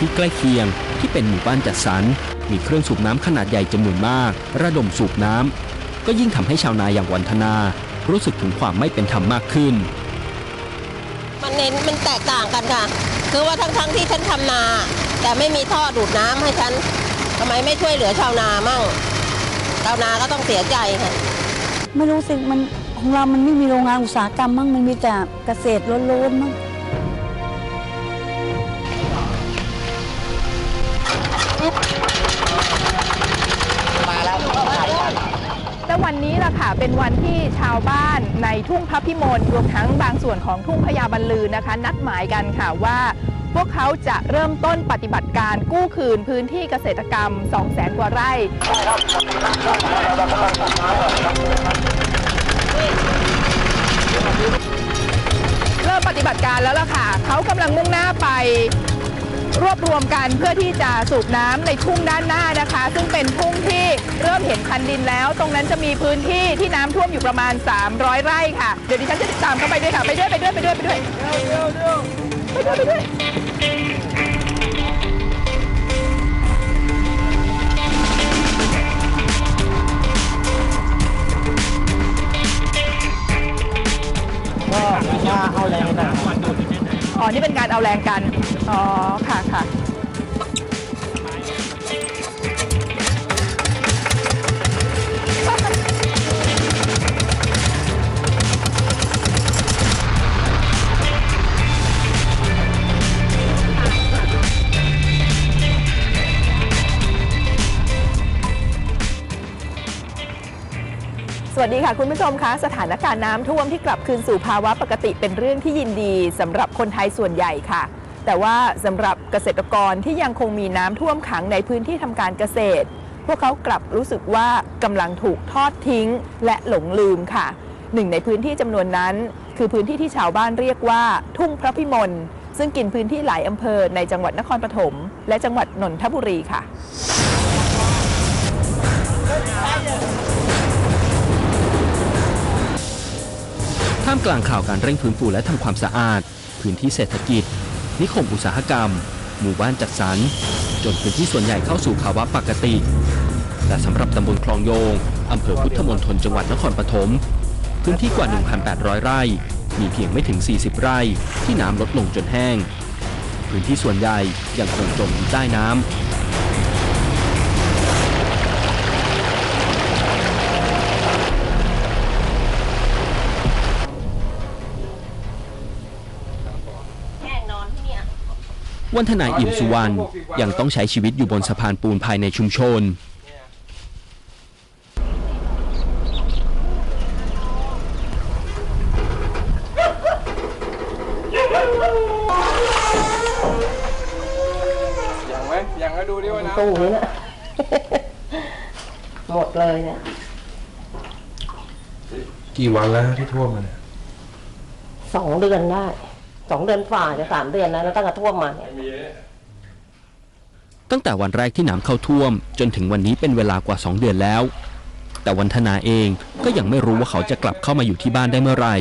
ที่ใกล้เคียง ที่เป็นหมู่บ้านจัดสรร มีเครื่องสูบน้ำขนาดใหญ่จำนวนมาก ระดมสูบน้ำก็ยิ่งทำให้ชาวนาอย่างวันธนา รู้สึกถึงความไม่เป็นธรรมมากขึ้น มันเน้นมันแตกต่างกันค่ะ คือว่าทั้งๆที่ฉันทำนา แต่ไม่มีท่อดูดน้ำให้ฉันทำไมไม่ช่วยเหลือชาวนามั่งชาวนาก็ต้องเสียใจค่ะไม่รู้สิมันของเรามันไม่มีโรงงานอุตสาหกรรมมั้งมันมีแต่เกษตรล้วนๆมั้ง และวันนี้ล่ะค่ะเป็นวันที่ชาวบ้านในทุ่งพระพิมลรวมทั้งบางส่วนของทุ่งพญาบรรลือนะคะ นัดหมายกันค่ะว่า พวกเขาจะเริ่มต้นปฏิบัติการกู้คืนพื้นที่เกษตรกรรม 2 0 0แสนกว่าไร่ เริ่มปฏิบัติการแล้วล่ะค่ะ เขากำลังมุ่งหน้าไป รวบรวมกันเพื่อที่จะสูบน้ำในทุ่งด้านหน้านะคะ ซึ่งเป็นทุ่งที่เริ่มเห็นคันดินแล้ว ตรงนั้นจะมีพื้นที่ที่น้ำท่วมอยู่ประมาณ 300 ไร่ค่ะเดี๋ยวดิฉันจะติดตามเข้าไปด้วยค่ะไปด้วยไปด้วยไปด้วยไปด้วยไปด้วยไปด้วยก็มาเอาแรงกันอ๋อนี่เป็นการเอาแรงกัน อ๋อ ค่ะค่ะสวัสดีค่ะ คุณผู้ชมคะสถานการณ์น้ำท่วมที่กลับคืนสู่ภาวะปกติเป็นเรื่องที่ยินดีสำหรับคนไทยส่วนใหญ่ค่ะ แต่ว่าสำหรับเกษตรกรที่ยังคงมีน้ำท่วมขังในพื้นที่ทำการเกษตร พวกเขากลับรู้สึกว่ากำลังถูกทอดทิ้งและหลงลืมค่ะ หนึ่งในพื้นที่จำนวนนั้น คือพื้นที่ที่ชาวบ้านเรียกว่า ทุ่งพระพิมลซึ่งกินพื้นที่หลายอำเภอในจังหวัดนครปฐมและจังหวัดนนทบุรีค่ะท่ามกลางข่าวการเร่งฟื้นฟูและทำความสะอาด พื้นที่เศรษฐกิจ นิคมอุตสาหกรรม หมู่บ้านจัดสรรจนพื้นที่ส่วนใหญ่เข้าสู่ภาวะปกติ แต่สำหรับตำบลคลองโยงอำเภอพุทธมณฑลจังหวัดนครปฐมพื้นที่กว่า 1,800 ไร่ มีเพียงไม่ถึง 40 ไร่ที่น้ำลดลงจนแห้ง พื้นที่ส่วนใหญ่ยังคงจมอยู่ใต้น้ำ วันธนาอิ่มสุวรรณยังต้องใช้ชีวิตอยู่บนสะพานปูนภายในชุมชนอย่างไหมอย่างก็ดูดิว่าน้ตู้นี้นะหมดเลยเนี่ยำกี่วันแล้วที่ท่วมมันยสองเดือนได้ สองเดือนฝ่าจะสามเดือนนะแล้วตั้งแต่ท่วมมาเนี่ยตั้งแต่วันแรกที่น้ำเข้าท่วม จนถึงวันนี้เป็นเวลากว่า 2 เดือนแล้ว แต่วันธนาเองก็ยังไม่รู้ว่าเขาจะกลับเข้ามาอยู่ที่บ้านได้เมื่อไหร่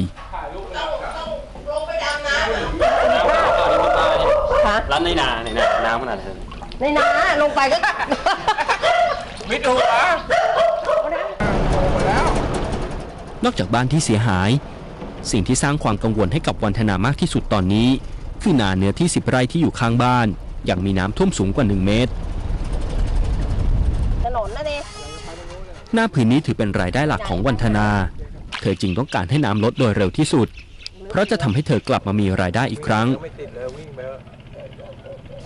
ร้านในนาในนาน้ำขนาดนั้นในนาลงไปก็ำมิดหัวนอกจากบ้านที่เสียหาย สิ่งที่สร้างความกังวลให้กับวันธนามากที่สุดตอนนี้ คือนาเนื้อที่ 10 ไร่ที่อยู่ข้างบ้าน ยังมีน้ำท่วมสูงกว่า 1 เมตรถนนนะดิหน้าผืนนี้ถือเป็นรายได้หลักของวันธนา เธอจึงต้องการให้น้ำลดโดยเร็วที่สุด เพราะจะทำให้เธอกลับมามีรายได้อีกครั้งไม่ติดเลยวิ่งไปเถอะ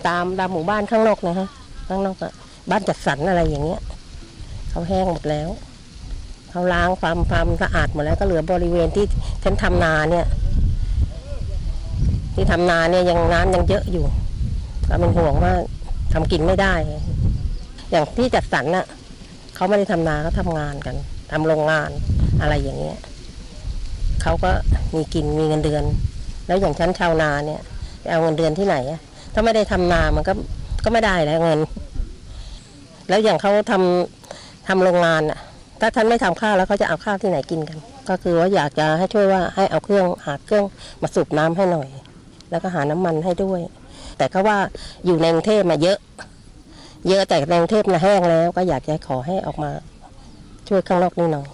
ตามตามหมู่บ้านข้างนอกนะฮะข้างนอกอะบ้านจัดสรรอะไรอย่างเงี้ยเขาแห้งหมดแล้ว เขาล้างความความสะอาดหมดแล้วก็เหลือบริเวณที่ฉันทำนาเนี่ย ที่ทำนาเนี่ยยังน้ำยังเยอะอยู่ ก็เป็นห่วงว่าทำกินไม่ได้ อย่างที่จัดสรรน่ะเขาไม่ได้ทำนาเขาทำงานกันทำโรงงานอะไรอย่างเงี้ยเขาก็มีกินมีเงินเดือน แล้วอย่างฉันชาวนาเนี่ยเอาเงินเดือนที่ไหนถ้าไม่ได้ทำนามันก็ก็ไม่ได้แล้วเงิน แล้วอย่างเขาทำทำโรงงานอะ ถ้าท่านไม่ทำข้าวแล้วเขาจะเอาข้าวที่ไหนกินกัน ก็คือว่าอยากจะให้ช่วยว่าให้เอาเครื่องหาเครื่องมาสูบน้ำให้หน่อย แล้วก็หาน้ำมันให้ด้วย แต่เขาว่าอยู่ในกรุงเทพมาเยอะ เยอะแต่ในกรุงเทพนะแห้งแล้ว ก็อยากจะขอให้ออกมาช่วยข้างนอกนี่หน่อย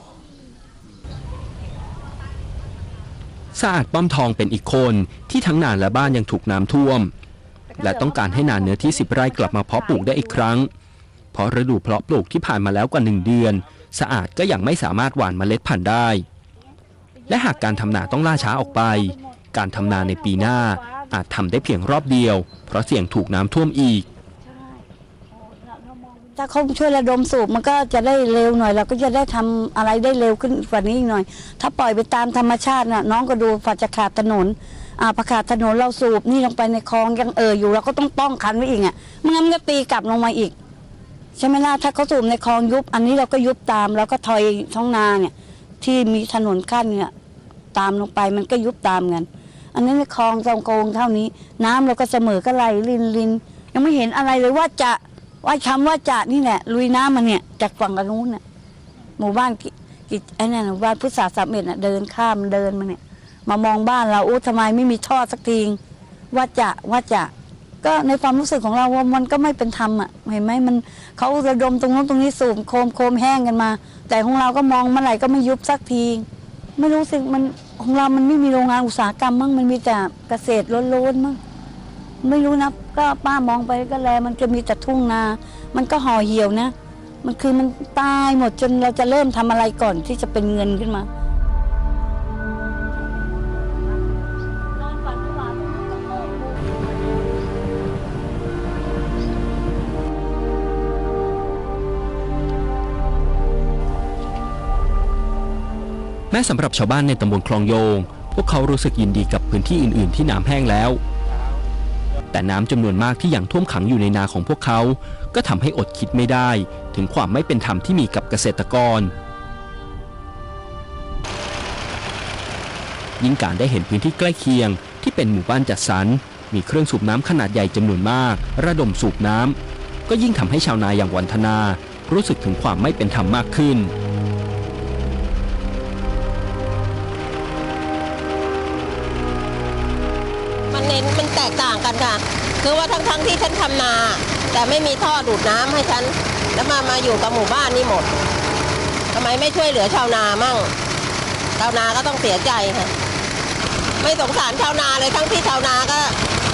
สะอาดป้อมทองเป็นอีกคนที่ทั้งนาและบ้านยังถูกน้ำท่วม และต้องการให้นาเนื้อที่ 10 ไร่กลับมาเพาะปลูกได้อีกครั้ง เพราะฤดูเพาะปลูกที่ผ่านมาแล้วกว่า1เดือน สะอาดก็ยังไม่สามารถหว่านเมล็ดพันธุ์ได้ และหากการทำนาต้องล่าช้าออกไป การทำนาในปีหน้าอาจทำได้เพียงรอบเดียว เพราะเสี่ยงถูกน้ำท่วมอีก ถ้าเขาช่วยระดมสูบมันก็จะได้เร็วหน่อย เราก็จะได้ทำอะไรได้เร็วขึ้นกว่านี้อีกหน่อย ถ้าปล่อยไปตามธรรมชาติน่ะน้องก็ดูฝัดจะขาดถนนอ่าพอขาดถนนเราสูบนี่ลงไปในคลองยังเอออยู่เราก็ต้องป้องคันไว้อีกอะไม่งั้นมันก็ตีกลับลงมาอีก ใช่ไหมล่ะถ้าเขาสูบในคลองยุบ อันนี้เราก็ยุบตามแล้วก็ถอยท้องนาเนี่ย ที่มีถนนขั้นเนี่ยตามลงไปมันก็ยุบตามกัน อันนี้ในคลองจองโกงเท่านี้ น้ำเราก็เสมอก็ไหลลินลินยังไม่เห็นอะไรเลยว่าจะว่าคำว่าจะนี่แหละลุยน้ำมาเนี่ยจากฝั่งกันนู้นน่ะหมู่บ้านกิกิไอ้นั่นหมู่บ้านพุทธศาสตร์สามเอ็ดน่ะเดินข้ามเดินมาเนี่ย มามองบ้านเราโอ้ทำไมไม่มีท่อสักทีว่าจะว่าจะ ก็ในความรู้สึกของเราว่ามันก็ไม่เป็นธรรมอะเห็นไหมมันเขาระดมตรงนู้นตรงนี้สูบโคมโคมแห้งกันมา แต่ของเราก็มองเมื่อไหร่ก็ไม่ยุบสักที ไม่รู้สิมันของเรามันไม่มีโรงงานอุตสาหกรรมมั้งมันมีแต่เกษตรล้นๆมั้งไม่รู้นะก็ป้ามองไปก็แล มันจะมีแต่ทุ่งนา มันก็ห่อเหี่ยวนะ มันคือมันตายหมดจนเราจะเริ่มทำอะไรก่อนที่จะเป็นเงินขึ้นมา ม้สำหรับชาวบ้านในตำบลคลองโยง พวกเขารู้สึกยินดีกับพื้นที่อื่น ๆ ที่น้ำแห้งแล้ว แต่น้ำจำนวนมากที่ยังท่วมขังอยู่ในนาของพวกเขา ก็ทำให้อดคิดไม่ได้ ถึงความไม่เป็นธรรมที่มีกับเกษตรกร ยิ่งการได้เห็นพื้นที่ใกล้เคียง ที่เป็นหมู่บ้านจัดสรรมีเครื่องสูบน้ำขนาดใหญ่จำนวนมาก ระดมสูบน้ำก็ยิ่งทำให้ชาวนาอย่างวันธนา รู้สึกถึงความไม่เป็นธรรมมากขึ้นมัน ค่ะ คือว่าทั้งทั้งๆที่ฉันทำนา แต่ไม่มีท่อดูดน้ำให้ฉัน แล้วมามาอยู่กับหมู่บ้านนี่หมดทำไมไม่ช่วยเหลือชาวนามั่งชาวนาก็ต้องเสียใจค่ะ ไม่สงสารชาวนาเลยทั้งที่ชาวนาก็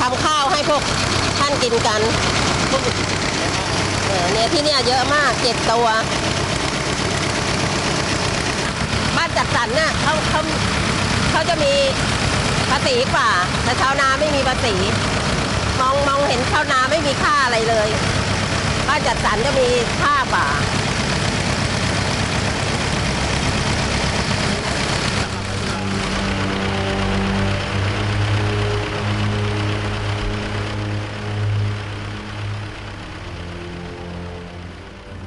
ทำข้าวให้พวกท่านกินกันเออเนี่ยที่เนี่ยเยอะมากเจ็ดตัว บ้านจัดสรรน่ะเขาเขาเขาจะมีภาษีกว่าแต่ชาวนาไม่มีภาษี มองมองเห็นชาวนาไม่มีค่าอะไรเลยบ้านจัดสรรจะมีค่ากว่า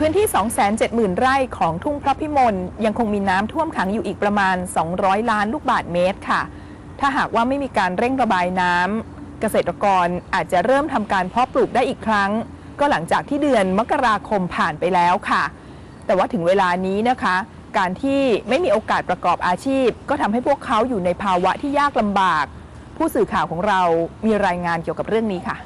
พื้นที่ 270,000 ไร่ของทุ่งพระพิมลยังคงมีน้ำท่วมขังอยู่อีกประมาณ 200 ล้านลูกบาทเมตรค่ะ ถ้าหากว่าไม่มีการเร่งระบายน้ำ เกษตรกรอาจจะเริ่มทำการเพาะปลูกได้อีกครั้ง ก็หลังจากที่เดือนมกราคมผ่านไปแล้วค่ะ แต่ว่าถึงเวลานี้นะคะ การที่ไม่มีโอกาสประกอบอาชีพ ก็ทำให้พวกเขาอยู่ในภาวะที่ยากลำบาก ผู้สื่อข่าวของเรามีรายงานเกี่ยวกับเรื่องนี้ค่ะ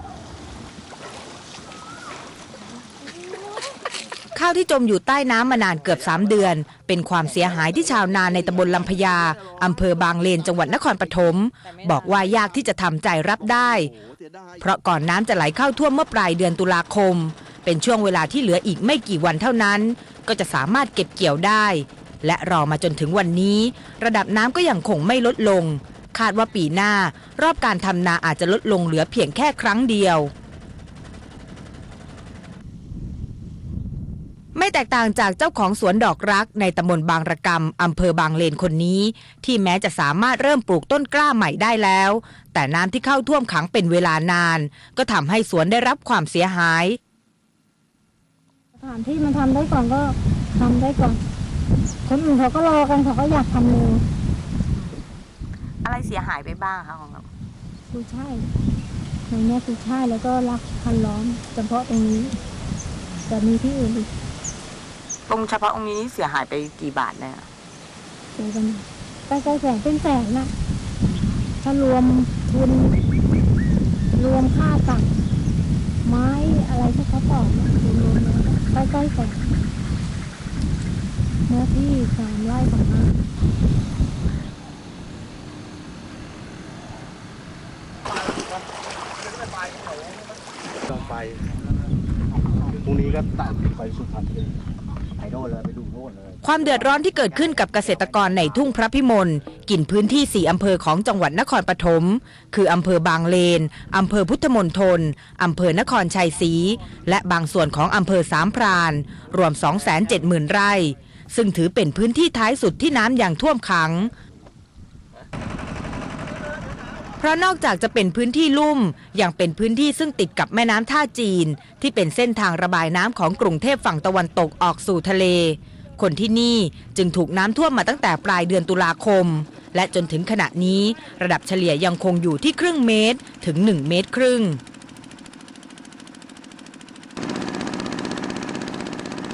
ข้าวที่จมอยู่ใต้น้ำมานานเกือบ 3 เดือน เป็นความเสียหายที่ชาวนาในตำบลลำพญาอำเภอบางเลนจังหวัดนครปฐมบอกว่ายากที่จะทำใจรับได้ เพราะก่อนน้ำจะไหลเข้าท่วมเมื่อปลายเดือนตุลาคม เป็นช่วงเวลาที่เหลืออีกไม่กี่วันเท่านั้น ก็จะสามารถเก็บเกี่ยวได้ และรอมาจนถึงวันนี้ ระดับน้ำก็ยังคงไม่ลดลง คาดว่าปีหน้ารอบการทำนาอาจจะลดลงเหลือเพียงแค่ครั้งเดียว ไม่แตกต่างจากเจ้าของสวนดอกรักในตำบลบางระกำอำเภอบางเลนคนนี้ ที่แม้จะสามารถเริ่มปลูกต้นกล้าใหม่ได้แล้ว แต่น้ำที่เข้าท่วมขังเป็นเวลานาน ก็ทำให้สวนได้รับความเสียหายสถานที่มันทำได้ก่อนก็ทำได้ก่อนคนอื่นเขาก็รอกันเขาก็อยากทำเร็วอะไรเสียหายไปบ้างคะของเราดูใช่ในเนี้ยคือใช่แล้วก็รักพันล้อมเฉพาะตรงนี้แต่มีที่อื่นอีก ตรงเฉพาะตรงนี้เสียหายไปกี่บาทเนี่ยเจอกันใกล้ๆแสนเป็นแสนนะถ้ารวมทุนรรวมค่าตักไม้อะไรที่เขาต่อมารวมๆแล้วใกล้ๆกันเนื้อที่สามไร่สองงานต้องไปพรุ่งนี้ก็ตัดไปสุพรรณเลยไป โน่นเลยไปดูโน่นเลย ความเดือดร้อนที่เกิดขึ้นกับเกษตรกรในทุ่งพระพิมลกินพื้นที่ 4 อำเภอของจังหวัดนครปฐมคืออำเภอบางเลน อำเภอพุทธมณฑลอำเภอนครชัยศรีและบางส่วนของอำเภอสามพราน รวม 270,000 ไร่ ซึ่งถือเป็นพื้นที่ท้ายสุดที่น้ำอย่างท่วมขัง เพราะนอกจากจะเป็นพื้นที่ลุ่ม ยังเป็นพื้นที่ซึ่งติดกับแม่น้ำท่าจีน ที่เป็นเส้นทางระบายน้ำของกรุงเทพฝั่งตะวันตกออกสู่ทะเล คนที่นี่จึงถูกน้ำท่วมมาตั้งแต่ปลายเดือนตุลาคม และจนถึงขณะนี้ ระดับเฉลี่ยยังคงอยู่ที่ครึ่งเมตรถึง 1 เมตรครึ่ง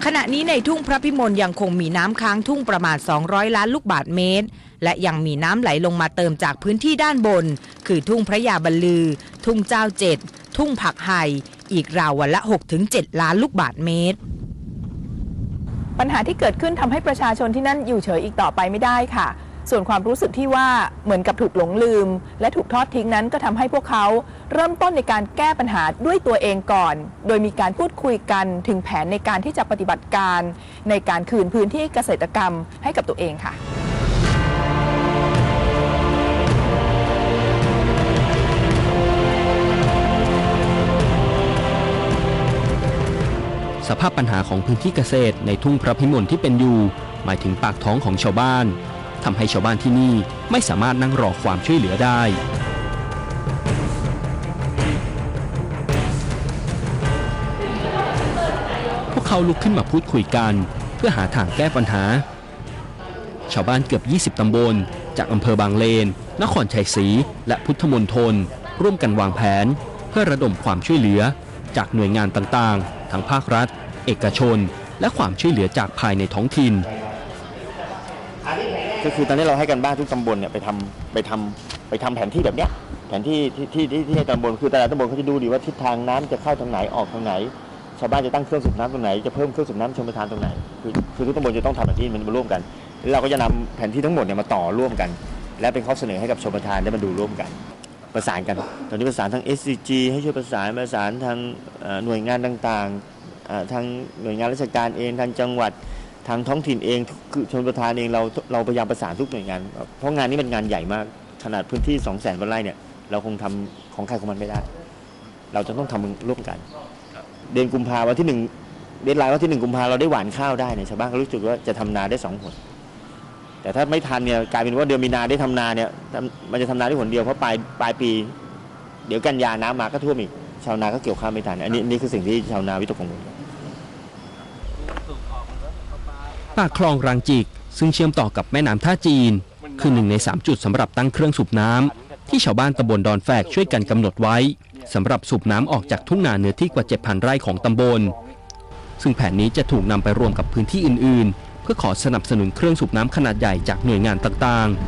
ขณะนี้ในทุ่งพระพิมลยังคงมีน้ำค้างทุ่งประมาณ 200 ล้านลูกบาทเมตร และยังมีน้ำไหลลงมาเติมจากพื้นที่ด้านบน คือทุ่งพระยาบรรลือ ทุ่งเจ้าเจ็ด ทุ่งผักไห่อีกราววันละ 6-7 ล้านลูกบาทเมตร ปัญหาที่เกิดขึ้นทำให้ประชาชนที่นั่นอยู่เฉยอีกต่อไปไม่ได้ค่ะ ส่วนความรู้สึกที่ว่าเหมือนกับถูกหลงลืม และถูกทอดทิ้งนั้นก็ทำให้พวกเขา เริ่มต้นในการแก้ปัญหาด้วยตัวเองก่อน โดยมีการพูดคุยกันถึงแผนในการที่จะปฏิบัติการ ในการคืนพื้นที่เกษตรกรรมให้กับตัวเองค่ะสภาพปัญหาของพื้นที่เกษตรในทุ่งพระพิมลที่เป็นอยู่ หมายถึงปากท้องของชาวบ้านทำให้ชาวบ้านที่นี่ไม่สามารถนั่งรอความช่วยเหลือได้ เขาลุกขึ้นมาพูดคุยกัน เพื่อหาทางแก้ปัญหา ชาวบ้านเกือบ 20 ตำบล จากอำเภอบางเลน นครชัยศรีและพุทธมณฑลร่วมกันวางแผน เพื่อระดมความช่วยเหลือ จากหน่วยงานต่างๆ ทั้งภาครัฐ เอกชน และความช่วยเหลือจากภายในท้องถิ่น ก็คือตอนนี้เราให้กันบ้านทุกตำบลเนี่ยไปทำไปทำไปทำแผนที่แบบเนี้ยแผนที่ที่ที่ที่ให้ตำบลคือแต่ละตำบลเขาจะดูดีว่าทิศทางน้ำจะเข้าทางไหนออกทางไหน ชาวบ้านจะตั้งเครื่องสูบน้ำตรงไหนจะเพิ่มเครื่องสูบน้ำชลประทานตรงไหนคือคือทุกตำบลจะต้องทำแผนที่มันมาร่วมกันแล้วเราก็จะนำแผนที่ทั้งหมดเนี่ยมาต่อร่วมกัน และเป็นข้อเสนอให้กับชลประทานได้มาดูร่วมกัน ประสานกัน ตอนนี้ประสานทาง SCG ให้ช่วยประสานประสานทางเอ่อหน่วยงานต่างๆเอ่อทางหน่วยงานราชการเองทางจังหวัดทางท้องถิ่นเองคือชนประทานเองเราเราพยายามประสานทุกหน่วยงาน เพราะงานนี้เป็นงานใหญ่มากขนาดพื้นที่ 2 0 0 0 0 0ไร่เนี่ยเราคงทำของใครของมันไม่ได้ เราจะต้องทำร่วมกัน เดือนกุมภาวันที่หนึ่งเดือนไลน์วันที่หนึ่งกุมภาเราได้หว่านข้าวได้เนี่ยชาวบ้านก็รู้สึกว่าจะทำนาได้สองผลแต่ถ้าไม่ทันเนี่ยกลายเป็นว่าเดือนมีนาได้ทำนาเนี่ยมันจะทำนาได้ผลเดียวเพราะปลายปลายปี เดี๋ยวกันยาน้ำมาก็ท่วมอีกชาวนาก็เกี่ยวข้าวไม่ทันอันนี้นนี้คือสิ่งที่ชาวนาวิตกกังวลปากคลองรางจิก ซึ่งเชื่อมต่อกับแม่น้ำท่าจีน คือหนึ่งใน 3 จุดสำหรับตั้งเครื่องสูบน้ำที่ชาวบ้านตำบลดอนแฝกช่วยกันกำหนดไว้ สำหรับสูบน้ำออกจากทุ่งนาเนื้อที่กว่า 7,000 ไร่ของตำบล ซึ่งแผนนี้จะถูกนำไปรวมกับพื้นที่อื่น ๆ เพื่อขอสนับสนุนเครื่องสูบน้ำขนาดใหญ่จากหน่วยงานต่าง ๆ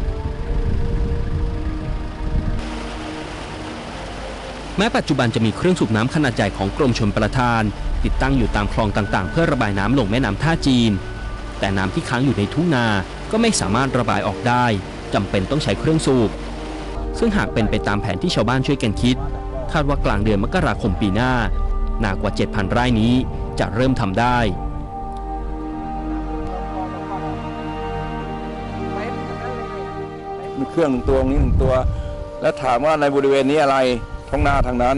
แม้ปัจจุบันจะมีเครื่องสูบน้ำขนาดใหญ่ของกรมชลประทาน ติดตั้งอยู่ตามคลองต่าง ๆ เพื่อระบายน้ำลงแม่น้ำท่าจีน แต่น้ำที่ค้างอยู่ในทุ่งนาก็ไม่สามารถระบายออกได้จำเป็นต้องใช้เครื่องสูบซึ่งหากเป็นไปตามแผนที่ชาวบ้านช่วยกันคิด คาดว่ากลางเดือนมกราคมปีหน้า นากว่า 7,000 ไร่นี้จะเริ่มทำได้ มีเครื่องหนึ่งตัวนี้หนึ่งตัว แล้วถามว่าในบริเวณนี้อะไรท้องนาทางนั้น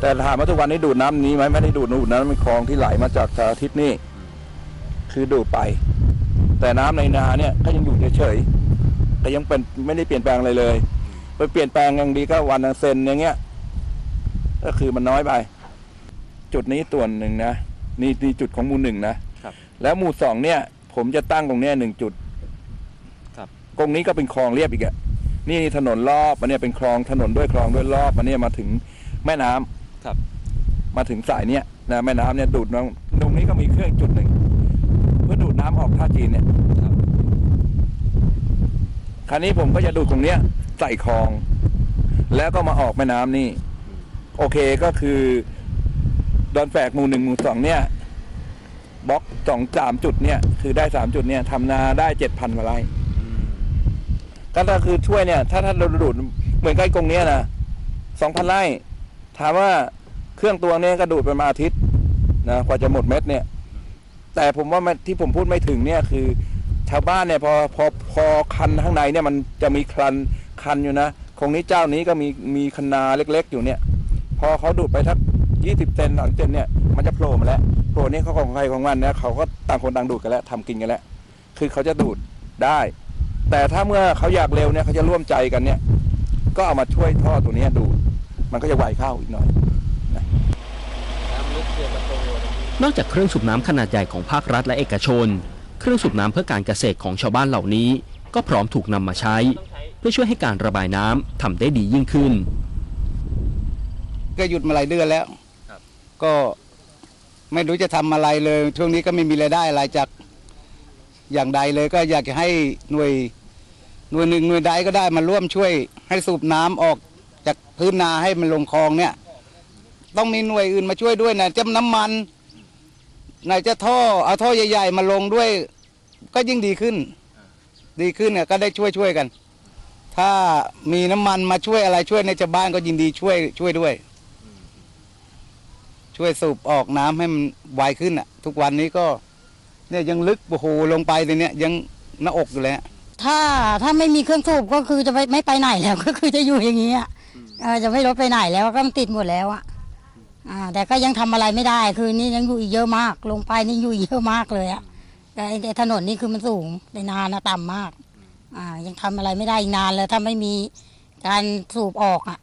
แต่ถามว่าทุกวันนี้ดูดน้ำนี้ไหมไม่ได้ดูดดูดน้ำเป็นคลองที่ไหลมาจากสารทิศนี่คือดูดไป แต่น้ำในนาเนี่ยก็ยังอยู่เฉยๆแต่ยังเป็นไม่ได้เปลี่ยนแปลงอะไรเลย ไปเปลี่ยนแปลงอย่างดีก็วันเซนอย่างเงี้ย ก็คือมันน้อยไป จุดนี้ตัวนหนึ่งนะนี่นี่จุดของหมู่หนึ่งนะครับ แล้วหมู่สองเนี่ย ผมจะตั้งตรงเนี้ยหนึ่งจุดตรงนี้ก็เป็นคลองเรียบอีกอะนี่ถนนรอบมันเนี่ยเป็นคลองถนนด้วยคลองด้วยรอบมันเนี่ยมาถึงแม่น้ำครับ มาถึงสายเนี้ยนะแม่น้ำเนี่ยดูดน้ำตรงนี้ก็มีเครื่องจุดหนึ่งเพื่อดูดน้ำออกท่าจีนเนี่ย คราวนี้ผมก็จะดูดตรงเนี้ยใส่คลอง แล้วก็มาออกแม่น้ำนี่ โอเคก็คือดอนแฝกหมู่หนึ่งหมู่สองเนี่ยบล็อกสองสามจุดเนี่ย คือได้สามจุดเนี่ยทำนาได้เจ็ดพันกว่าไร่ก็ถ้าคือช่วยเนี่ย ถ้าถ้าเราดูดเหมือนใกล้กรงเนี้ยนะสองพันไร่ ถามว่าเครื่องตัวเนี้ยก็ดูดประมาณอาทิตย์นะกว่าจะหมดเม็ดเนี่ย แต่ผมว่ามันที่ผมพูดไม่ถึงเนี่ยคือ ชาวบ้านเนี่ย พอพอพอคันข้างในเนี่ยมันจะมีคลันคันอยู่นะคงนี้เจ้านี้ก็มีมีคนาเล็ก ๆ อยู่เนี่ยพ อเขาดูดไปทักยี่สิบเซนสามเซนเนี่ยมันจะโผล่มาแล้วโผล่นี่เขาของใครของมันนะเขาก็ต่างคนต่างดูดกันแล้วทำกินกันแล้ว คือเขาจะดูดได้ แต่ถ้าเมื่อเขาอยากเร็วเนี่ยเขาจะร่วมใจกันเนี่ย ก็เอามาช่วยท่อตัวเนี้ยดูดมันก็จะไวเข้าอีกหน่อยนอกจากเครื่องสูบน้ำขนาดใหญ่ของภาครัฐและเอกชน เครื่องสูบน้ำเพื่อการเกษตรของชาวบ้านเหล่านี้ ก็พร้อมถูกนำมาใช้ เพื่อช่วยให้การระบายน้ำทำได้ดียิ่งขึ้น ก็หยุดมาหลายเดือนแล้วก็ไม่รู้จะทำอะไรเลย ช่วงนี้ก็ไม่มีรายได้อะไรจากอย่างใดเลย ก็อยากจะให้หน่วยหน่วยหนึ่งหน่วยใดก็ได้มาร่วมช่วยให้สูบน้ำออกจากพื้นนาให้มันลงคลองเนี่ย ต้องมีหน่วยอื่นมาช่วยด้วยนะจะน้ำมันไหนจะท่อเอาท่อใหญ่ ๆ มาลงด้วย ก็ยิ่งดีขึ้น ดีขึ้นเนี่ยก็ได้ช่วยช่วยๆกัน ถ้ามีน้ำมันมาช่วยอะไรช่วยในชาวบ้านก็ยินดีช่วยช่วยด้วย ช่วยสูบออกน้ำให้มันไวขึ้นอะ ทุกวันนี้ก็ เนี่ยยังลึกโอ้โหลงไปเลยเนี่ยยังหน้าอกอยู่เลยอะถ้าถ้าไม่มีเครื่องสูบก็คือจะไม่ไม่ไปไหนแล้วก็คือจะอยู่อย่างนี้อะเออจะไม่ลดไปไหนแล้วก็มันติดหมดแล้วอะอ่าแต่ก็ยังทำอะไรไม่ได้ คือนี่ยังอยู่อีกเยอะมาก ลงไปนี่อยู่อีกเยอะมากเลยอะแต่ไอ้ไอ้ถนนนี่คือมันสูงในนานนะต่ำมาก อ่า ยังทำอะไรไม่ได้อีกนานเลยถ้าไม่มีการสูบออกอะ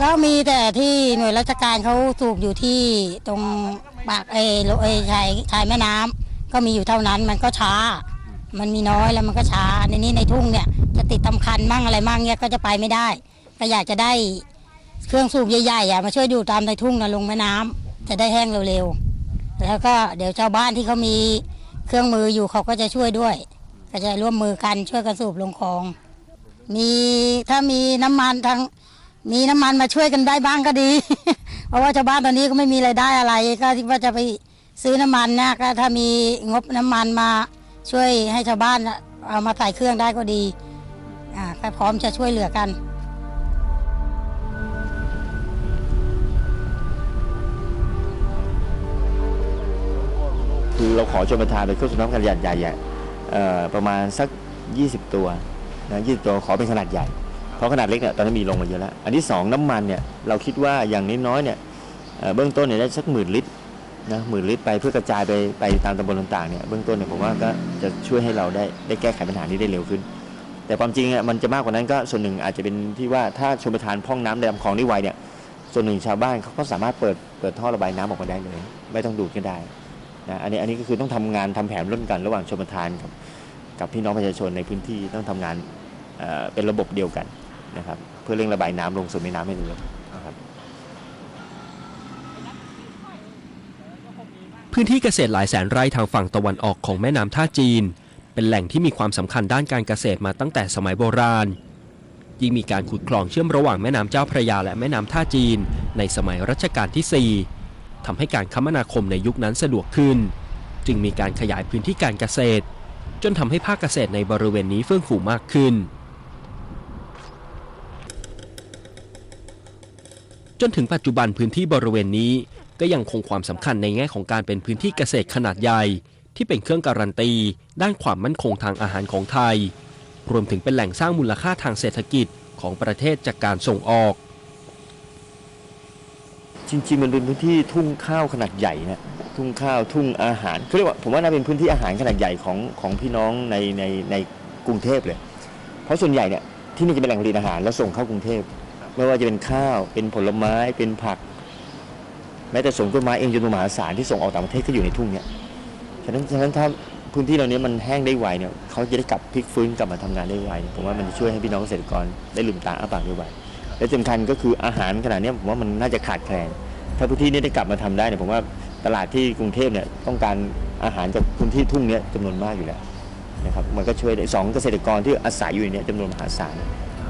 ก็มีแต่ที่หน่วยราชการเขาสูบอยู่ที่ตรงปากเอโลเอชายชายแม่น้ำก็มีอยู่เท่านั้นมันก็ช้า มันมีน้อยแล้วมันก็ช้าในนี้ในทุ่งเนี่ยจะติดตำคันมั่งอะไรมั่งเนี่ยก็จะไปไม่ได้ ก็อยากจะได้เครื่องสูบใหญ่ๆอะมาช่วยดูตามในทุ่งนะลงแม่น้ำจะได้แห้งเร็วๆแล้วก็เดี๋ยวชาวบ้านที่เขามีเครื่องมืออยู่เขาก็จะช่วยด้วย ก็จะร่วมมือกันช่วยกันสูบลงคลอง มีถ้ามีน้ำมันทาง มีน้ำมันมาช่วยกันได้บ้างก็ดี เพราะว่าชาวบ้านตอนนี้ก็ไม่มีรายได้อะไร ก็ที่ว่าจะไปซื้อน้ำมันนะก็ถ้ามีงบน้ำมันมาช่วยให้ชาวบ้านเอามาใส่เครื่องได้ก็ดีอ่าก็พร้อมจะช่วยเหลือกันคือเราขอชมประทานเป็นเครื่องสูบน้ำขนาดใหญ่ๆประมาณสัก 20 ตัวนะ20 ตัวขอเป็นขนาดใหญ่ เพราะขนาดเล็กเนี่ยตอนนี้มีลงมาเยอะแล้ว อันที่ 2 น้ำมันเนี่ยเราคิดว่าอย่างน้อยๆเนี่ยเบื้องต้นเนี่ยได้สักหมื่นลิตรนะหมื่นลิตรไปเพื่อกระจายไปไปตามตำบลต่างๆเนี่ยเบื้องต้นเนี่ยผมว่าก็จะช่วยให้เราได้ได้แก้ไขปัญหานี้ได้เร็วขึ้น แต่ความจริงอะมันจะมากกว่านั้นก็ส่วนหนึ่งอาจจะเป็นที่ว่าถ้าชมประทานพ่องน้ำในลำคลองได้ไวเนี่ยส่วนหนึ่งชาวบ้านเขาก็สามารถเปิดเปิดท่อระบายน้ำออกมาได้เลย ไม่ต้องดูดก็ได้นะอันนี้อันนี้ก็คือต้องทำงานทำแผนร่วมกันระหว่างชมประทานกับกับพี่น้องประชาชนในพื้นที่ต้องทำงานเป็นระบบเดียวกัน นะครับ เพื่อเร่งระบายน้ำลงสู่แม่น้ำให้เร็วนะครับพื้นที่เกษตรหลายแสนไร่ทางฝั่งตะวันออกของแม่น้ำท่าจีน เป็นแหล่งที่มีความสำคัญด้านการเกษตรมาตั้งแต่สมัยโบราณ ยิ่งมีการขุดคลองเชื่อมระหว่างแม่น้ำเจ้าพระยาและแม่น้ำท่าจีน ในสมัยรัชกาลที่ 4ทำให้การคมนาคมในยุคนั้นสะดวกขึ้น จึงมีการขยายพื้นที่การเกษตร จนทำให้ภาคเกษตรในบริเวณนี้เฟื่องฟูมากขึ้น นถึงปัจจุบันพื้นที่บริเวณนี้ ก็ยังคงความสำคัญในแง่ของการเป็นพื้นที่เกษตรขนาดใหญ่ ที่เป็นเครื่องการันตี ด้านความมั่นคงทางอาหารของไทย รวมถึงเป็นแหล่งสร้างมูลค่าทางเศรษฐกิจของประเทศจากการส่งออก จริง ๆ มันเป็นพื้นที่ทุ่งข้าวขนาดใหญ่นะทุ่งข้าวทุ่งอาหารเขาเรียกว่าผมว่าน่าเป็นพื้นที่อาหารขนาดใหญ่ของของพี่น้องในในในกรุงเทพเลย เพราะส่วนใหญ่เนี่ยที่นี่จะเป็นแหล่งผลิตอาหารแล้วส่งเข้ากรุงเทพ ไม่ว่าจะเป็นข้าว เป็นผลไม้ เป็นผัก แม้แต่สวนกล้วยไม้เองจำนวนมหาศาลที่ส่งออกต่างประเทศก็อยู่ในทุ่งเนี่ยฉะนั้นฉะนั้นถ้าพื้นที่เหล่านี้มันแห้งได้ไวเนี่ยเขาจะได้กลับพลิกฟื้นกลับมาทำงานได้ไวผมว่ามันจะช่วยให้พี่น้องเกษตรกรได้ลืมตาอ้าปากได้ไวและสำคัญก็คืออาหารขนาดเนี้ยผมว่ามันน่าจะขาดแคลน ถ้าพื้นที่นี้ได้กลับมาทำได้เนี่ยผมว่าตลาดที่กรุงเทพเนี่ยต้องการอาหารจากพื้นที่ทุ่งเนี้ยจำนวนมากอยู่แล้วนะครับมันก็ช่วยได้สองเกษตรกรที่อาศัยอยู่ในเนี้ยจำนวนมหาศาล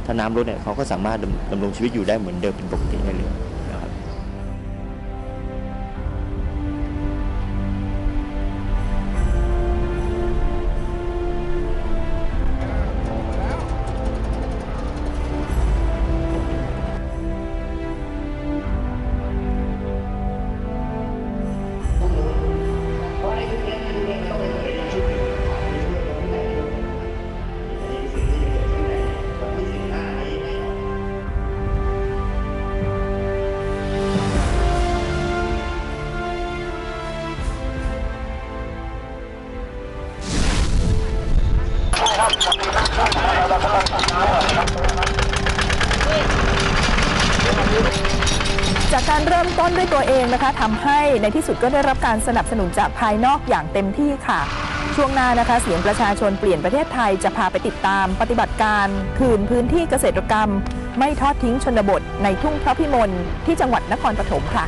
ถ้าน้ำลดเนี่ยเขาก็สามารถดำดำรงชีวิตอยู่ได้เหมือนเดิมเป็นปกติได้เลย การเริ่มต้นด้วยตัวเองนะคะทำให้ในที่สุดก็ได้รับการสนับสนุนจากภายนอกอย่างเต็มที่ค่ะ ช่วงหน้านะคะ เสียงประชาชนเปลี่ยนประเทศไทยจะพาไปติดตามปฏิบัติการ คืนพื้นที่เกษตรกรรม ไม่ทอดทิ้งชนบทในทุ่งพระพิมลที่จังหวัดนครปฐมค่ะ